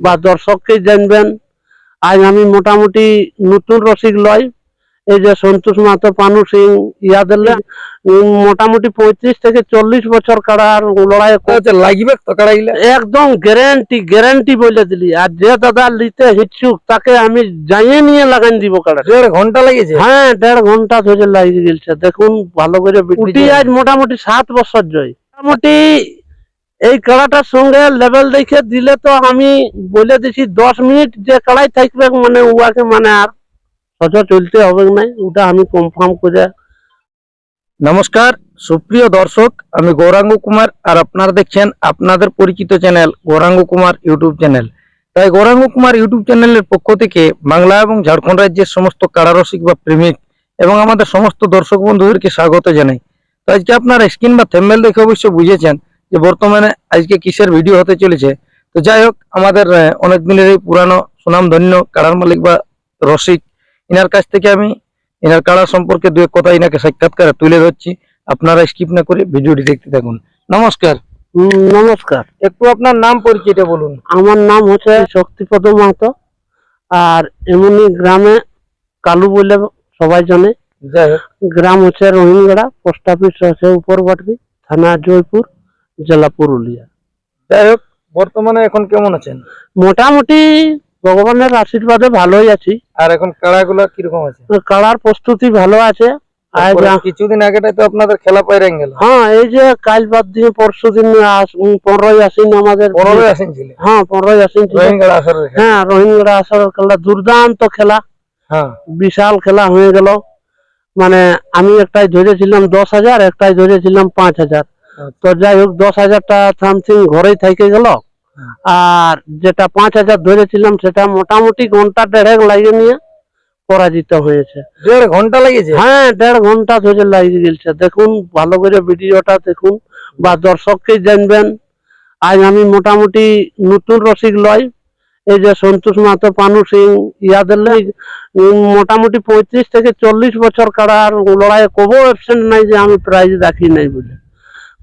বা দর্শককে জানবেন। আজ আমি মোটামুটি নতুন রসিক লয়। এই যে সন্তোষ মাতো পানু সিং ইয়াদের মোটামুটি পঁয়ত্রিশ থেকে চল্লিশ বছর কাড়ার লড়াই আচ্ছা লাগবে তো কাড়াইলে একদম গ্যারান্টি গ্যারান্টি বলে দিলি। আর যে দাদা নিতে হিচ্ছুক তাকে আমি যাইয়ে নিয়ে লাগান দিব কাড়া দেড় ঘণ্টা লেগেছে হ্যাঁ দেড় ঘণ্টা ধরে লাগিয়ে গেছে দেখুন ভালো করে উঠি আজ মোটামুটি সাত বছর জয়। মোটামুটি এই কাড়াটার সঙ্গে লেভেল দেখে দিলে তো আমি বলে দিছি দশ মিনিট যে কাড়াই থাকবে মানে উহাকে মানে আর সচর চলতে হবে নাই ওটা আমি কনফার্ম করে নমস্কার, সুপ্রিয় দর্শক, আমি গৌরাঙ্গ কুমার আর আপনারা দেখছেন আপনাদের পরিচিত channel Gauranga Kumar YouTube channel. তাই গৌরাঙ্গ কুমার ইউটিউব চ্যানেলের পক্ষ থেকে বাংলা এবং ঝাড়খণ্ড রাজ্যের সমস্ত কারারসিক বা প্রেমিক এবং আমাদের সমস্ত দর্শক বন্ধুদেরকে স্বাগত জানাই। তো আজকে আপনারা স্ক্রিন বা থেম্বেল দেখে অবশ্যই বুঝেছেন যে বর্তমানে আজকে কিসের ভিডিও হতে চলেছে তো যাই হোক আমাদের অনেক দিনের এই পুরানো সুনামধন্য কারার মালিক বা রসিক ইনার কাছ থেকে আমি এনার কাড়া সম্পর্কে দু এক কথা ইনাকে সাক্ষাৎকারে তুলে ধরছি। আপনারা স্কিপ না করে ভিডিওটি দেখতে থাকুন। নমস্কার। নমস্কার। একটু আপনার নাম পরিচয়টা বলুন। আমার নাম হচ্ছে শক্তিপদ মাহাতো আর এমনি গ্রামে কালু বলে সবাই জানে। গ্রাম হচ্ছে রোহিনগড়া পোস্ট অফিস হচ্ছে উপরবাটবি থানা জয়পুর। জেলা পুরুলিয়া। যাই হোক বর্তমানে এখন কেমন আছেন? মোটামুটি ভগবানের আশীর্বাদে ভালোই আছি। আর এখন কাড়াগুলো কীরকম আছে? কাড়ার প্রস্তুতি ভালো আছে। কিছুদিন আগেটাই তো আপনাদের খেলা পাইরেন গেল। হ্যাঁ এই যে কাল বাদ দিয়ে পরশু দিন পনেরোই আসিন আমাদের পনেরোই আসেন ছিল। হ্যাঁ পনেরোই আসিন হ্যাঁ রোহিঙ্গা আসার খেলা দুর্দান্ত খেলা। হ্যাঁ। বিশাল খেলা হয়ে গেল। মানে আমি একটাই ধরেছিলাম দশ হাজার একটাই ধরেছিলাম পাঁচ হাজার। তো যাই হোক দশ হাজারটা সামথিং ঘরেই থেকে গেল। আর যেটা পাঁচ হাজার ধরেছিলাম সেটা মোটামুটি ঘণ্টা দেড়েক লাগে নিয়ে পরাজিত হয়েছে। দেড় ঘণ্টা লেগেছে হ্যাঁ দেড় ঘণ্টা ধরে লাগিয়ে গেছে। দেখুন ভালো করে ভিডিওটা দেখুন বা দর্শককে জানবেন। আজ আমি মোটামুটি নতুন রসিক লয় এই যে সন্তোষ মাতো পানু সিং ইয়াদের মোটামুটি পঁয়ত্রিশ থেকে চল্লিশ বছর কাড়ার লড়াইয়ে কবো অ্যাবসেন্ট নাই যে আমি প্রাইজ রাখি নাই বলে।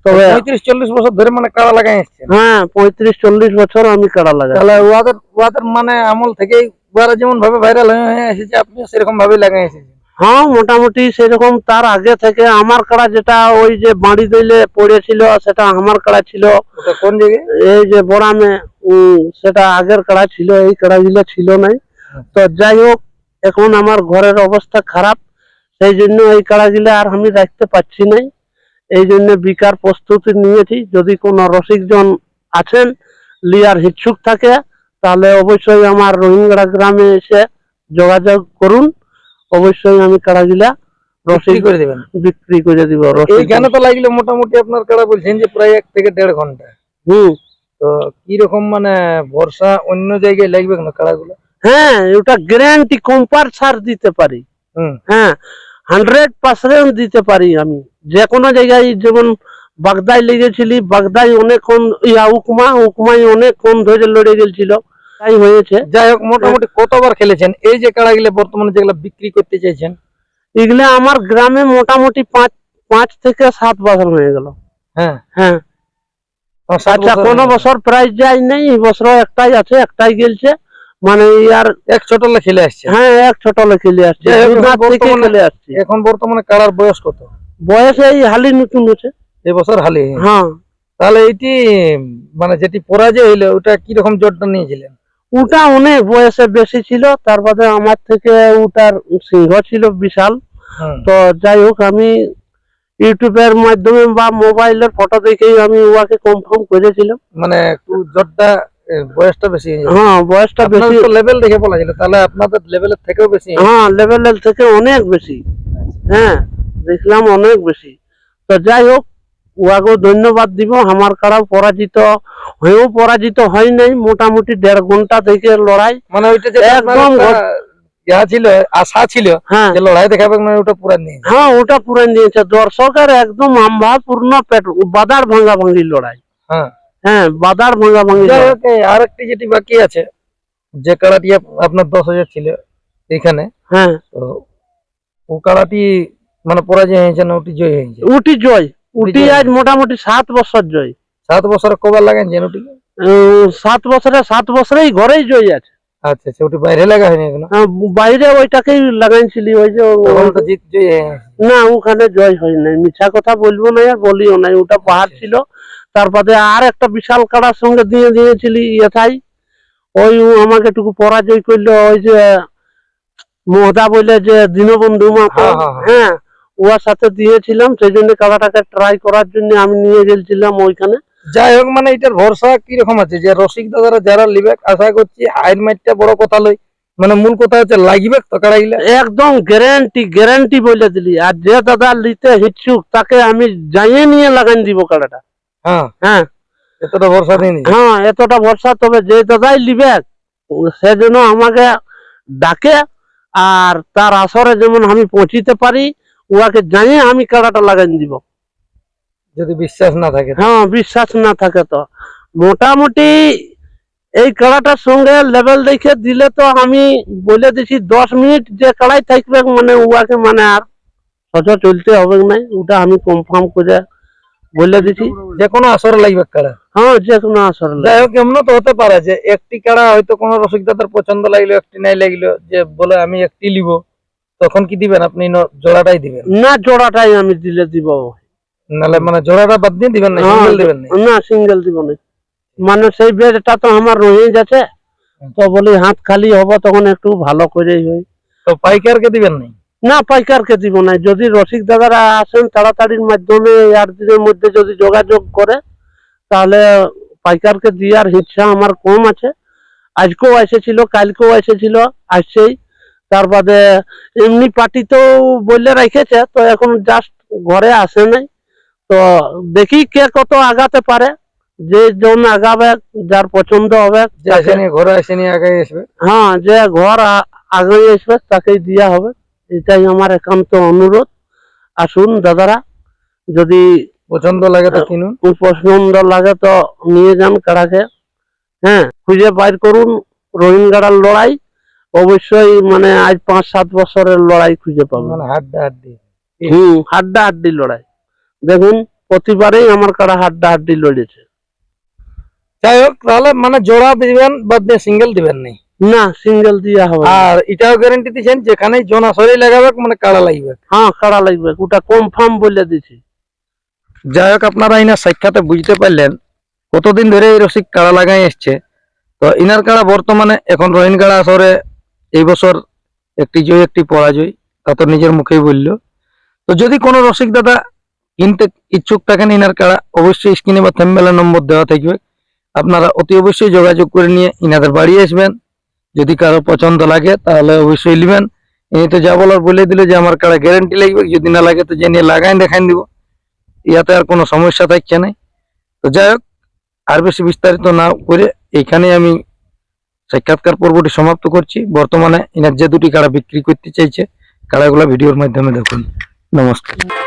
তবে পঁয়ত্রিশ চল্লিশ বছর ধরে মানে কাড়া লাগাই হ্যাঁ পঁয়ত্রিশ চল্লিশ বছর আমি কাড়া লাগাই। তাহলে ওদের ওদের মানে আমল থেকেই ওরা যেমন ভাবে ভাইরাল হয়ে এসেছে সেরকম ভাবে লাগাই এসেছেন। হ্যাঁ মোটামুটি সেরকম তার আগে থেকে আমার কাড়া যেটা ওই যে বাড়ি দিলে পড়েছিল সেটা আমার কাড়া ছিল। কোন জায়গায়? এই যে বড়ামে সেটা আগের কাড়া ছিল এই কাড়াগুলো ছিল নাই। তো যাই হোক এখন আমার ঘরের অবস্থা খারাপ সেই জন্য এই কাড়াগুলো আর আমি রাখতে পারছি নাই। এই জন্য বিকার প্রস্তুতি নিয়েছি। যদি কোনো রসিকজন আছেন লিয়ার ইচ্ছুক থাকে তাহলে অবশ্যই আমার রোহিঙ্গা গ্রামে এসে যোগাযোগ করুন। অবশ্যই আমি কাড়াগুলা বিক্রি রসিক করে দেবেন। বিক্রি করে দিব এই রসিক গানে তো লাগলে মোটামুটি আপনার কাড়া বলছেন যে প্রায় এক থেকে দেড় ঘণ্টা। হুম। তো কি রকম মানে বর্ষা অন্য জায়গায় লাগবে না কাড়াগুলো হ্যাঁ ওটা গ্যারান্টি কম্পার ছাড় দিতে পারি। হুম। হ্যাঁ হান্ড্রেড পার্সেন্ট দিতে পারি আমি। যে কোনো জায়গায় যেমন বাগদায় লেগেছিলি বাগদায় অনেকক্ষণ ইয়া উকমা উকমায় অনেকক্ষণ ধরে লড়ে গেছিল তাই হয়েছে। যাই হোক মোটামুটি কতবার খেলেছেন? এই যে কাড়াগুলো বর্তমানে যেগুলো বিক্রি করতে চাইছেন? এগুলো আমার গ্রামে মোটামুটি পাঁচ পাঁচ থেকে সাত বছর হয়ে গেল। হ্যাঁ। হ্যাঁ। আচ্ছা কোনো। বছর প্রাইজ যায় নাই বছর একটাই আছে একটাই গেলছে। মানে ইয়ার এক ছোটলে খেলে আসছে। হ্যাঁ এক ছোট যাই বর্তমানে- খেলে আসছে। এখন বর্তমানে কাড়ার বয়স কত? বয়স এই হালি নতুন হচ্ছে এবছর হালি? হ্যাঁ। তাহলে এইটি মানে যেটি পরাজয় হইল ওটা কি রকম জোরটা নিয়েছিলেন? ওটা অনেক বয়সে বেশি ছিল তার বাদে আমার থেকে ওটার সিংহ ছিল বিশাল। তো যাই হোক আমি ইউটিউবের মাধ্যমে বা মোবাইলের ফটো দেখেই আমি ওয়াকে কনফার্ম করেছিলাম। মানে জোরটা বয়সটা বেশি হয়ে হ্যাঁ বয়সটা বেশি। লেভেল দেখে বলা ছিল তাহলে আপনাদের লেভেলের থেকেও বেশি হ্যাঁ লেভেলের থেকে অনেক বেশি। হ্যাঁ। দেখলাম অনেক বেশি। তো যাই হোক ওয়াকেও ধন্যবাদ দিব। আমার কারাও পরাজিত হয়েও পরাজিত হয় নাই। মোটামুটি দেড় ঘণ্টা থেকে লড়াই। মানে ওইটা একদম ইয়া ছিল আশা ছিল হ্যাঁ। যে লড়াই দেখাবে মানে ওটা পুরা নিয়ে। হ্যাঁ ওটা পুরান দিয়েছে দর্শকের একদম আম্ভাপূর্ণ পেট বাদার ভাঙ্গা ভাঙ্গি লড়াই। হ্যাঁ। হ্যাঁ বাদার ভাঙ্গা ভাঙ্গি যাই লড়াই। হোক এই আরেকটি যেটি বাকি আছে যে কাড়াটি আপনার দশ হাজার ছিল এখানে হ্যাঁ। তো ও কাড়াটি মানে পরাজয় হয়েছে না ওটি জয় হয়েছে? উটি জয়। উটি উটি আজ মোটামুটি সাত বছর জয়। সাত বছর কবার লাগাইছেন উম, সাত বছরে সাত বছরেই ঘরেই জয় আছে আচ্ছা আচ্ছা ওটি বাইরে লাগা হয়নি এখনও? বাইরে ওইটাকেই লাগাইছিলি ওই যে জয় না ওখানে জয় হয় নাই। মিছা কথা বলব না আর বলিও নাই। ওটা পাহাড় ছিল। তারপরে আর একটা বিশাল কাড়ার সঙ্গে দিয়ে দিয়েছিলি এথাই ওই আমাকে টুকু পরাজয় করল ওই যে মহদা বলে যে দীনবন্ধু মাতো হ্যাঁ, ওর সাথে দিয়েছিলাম সেই জন্য কাড়াটাকে ট্রাই করার জন্য আমি নিয়ে গেছিলাম ওইখানে। যাই হোক মানে এটার ভরসা কীরকম আছে? যে রসিক দাদারা যারা লিবে আশা করছি আইন মাইটটা বড় কথা লই মানে মূল কথা হচ্ছে লাগিবে তো কাড়াইলে একদম গ্যারান্টি গ্যারান্টি বলে দিলি। আর যে দাদা নিতে ইচ্ছুক তাকে আমি যাইয়ে নিয়ে লাগান দিব কাড়াটা হ্যাঁ। হ্যাঁ। এতটা ভরসা হ্যাঁ এতটা ভরসা তবে যে দাদাই লিবে সেজন্য আমাকে ডাকে আর তার আসরে যেমন আমি পৌঁছিতে পারি উহাকে জানিয়ে আমি কাড়াটা লাগাই দিব। যদি বিশ্বাস না থাকে হ্যাঁ বিশ্বাস না থাকে তো। মোটামুটি এই কাড়াটার সঙ্গে লেভেল দেখে দিলে তো আমি বলে দিছি দশ মিনিট যে কাড়াই থাকবে মানে উহাকে মানে আর সচা চলতে হবে নাই ওটা আমি কনফার্ম করে বলে দিছি। যে কোনো আসরে লাগবে কাড়া। হ্যাঁ যে কোনো আসরে যাই হোক এমন তো হতে পারে যে একটি কাড়া হয়তো কোনো রসিক দাদার পছন্দ লাগল একটি নাই লাগল যে বলে আমি একটি লিব। তখন কি দিবেন? আপনি জোড়াটাই দিবেন? না জোড়াটাই আমি দিলে দিব। নাহলে মানে জোড়াটা বাদ দিয়ে দিবেন না সিঙ্গেল দিবেন না? না সিঙ্গেল দিব না। মানে সেই বেডটা তো আমার রয়ে যাচ্ছে তো বলি হাত খালি হবে তখন একটু ভালো করেই হয় তো পাইকারকে দিবেন না? না পাইকারকে দিব না। যদি রসিক দাদারা আসেন তাড়াতাড়ির মাধ্যমে আট দিনের মধ্যে যদি যোগাযোগ করে তাহলে পাইকারকে দেওয়ার ইচ্ছা আমার কম আছে। আজকেও এসেছিল কালকেও এসেছিল আসছেই। তার বাদে এমনি পার্টি তো বলে রেখেছে তো এখন জাস্ট ঘরে আসে নাই। তো দেখি কে কত আগাতে পারে যে জন আগাবে যার পছন্দ হবে ঘরে আসেনি আগে আসবে। হ্যাঁ যে ঘর আ- আগে আসবে তাকেই দেওয়া হবে। এটাই আমার একান্ত অনুরোধ। আসুন দাদারা যদি পছন্দ লাগে তো কিনুন। পছন্দ লাগে তো নিয়ে যান কাড়াকে হ্যাঁ খুঁজে বাইর করুন। রোহিঙ্গার লড়াই। অবশ্যই মানে আজ পাঁচ সাত বছরের লড়াই খুঁজে পাবেন মানে হাড্ডা হাড্ডি। হুম হাড্ডা হাড্ডি লড়াই। দেখুন প্রতিবারেই আমার কাড়া হাড্ডা হাড্ডি লড়েছে। যাই হোক তাহলে মানে জোড়া দিবেন দিয়ে সিঙ্গেল দিবেন নাই না সিঙ্গেল দিয়া হবে আর এটাও গ্যারেন্টি দিচ্ছেন যেখানে জন সরি লাগাবে মানে কাড়া লাগবে। হ্যাঁ কাড়া লাগবে ওটা কনফার্ম বলে দিছি যাই হোক আপনারা ইনার সাক্ষাতে বুঝতে পারলেন কতদিন ধরে এই রসিক কাড়া লাগাই এসছে। তো ইনার কাড়া বর্তমানে এখন রহিন কাড়া আসরে এই বছর একটি জয়, একটি পরাজয়, তা তো নিজের মুখেই বলল। তো যদি কোনো রসিক দাদা কিনতে ইচ্ছুক থাকেন ইনার কাড়া, অবশ্যই স্ক্রিনে বা থেম্বেলের নম্বর দেওয়া থাকবে। আপনারা অতি অবশ্যই যোগাযোগ করে নিয়ে ইনাদের বাড়ি আসবেন। যদি কারও পছন্দ লাগে, তাহলে অবশ্যই নেবেন। ইনি তো যা বলার বলে দিল যে আমার কাড়া গ্যারেন্টি লাগবে, যদি না লাগে তো নিয়ে লাগাই দেখাই দিব। ইয়াতে আর কোনো সমস্যা থাকছে না। তো যাই হোক, আর বেশি বিস্তারিত না করে এইখানে আমি সাক্ষাৎকার পর্বটি সমাপ্ত করছি। বর্তমানে এনার যে দুটি কাড়া বিক্রি করতে চাইছে। কাড়াগুলো ভিডিওর মাধ্যমে দেখুন। নমস্কার।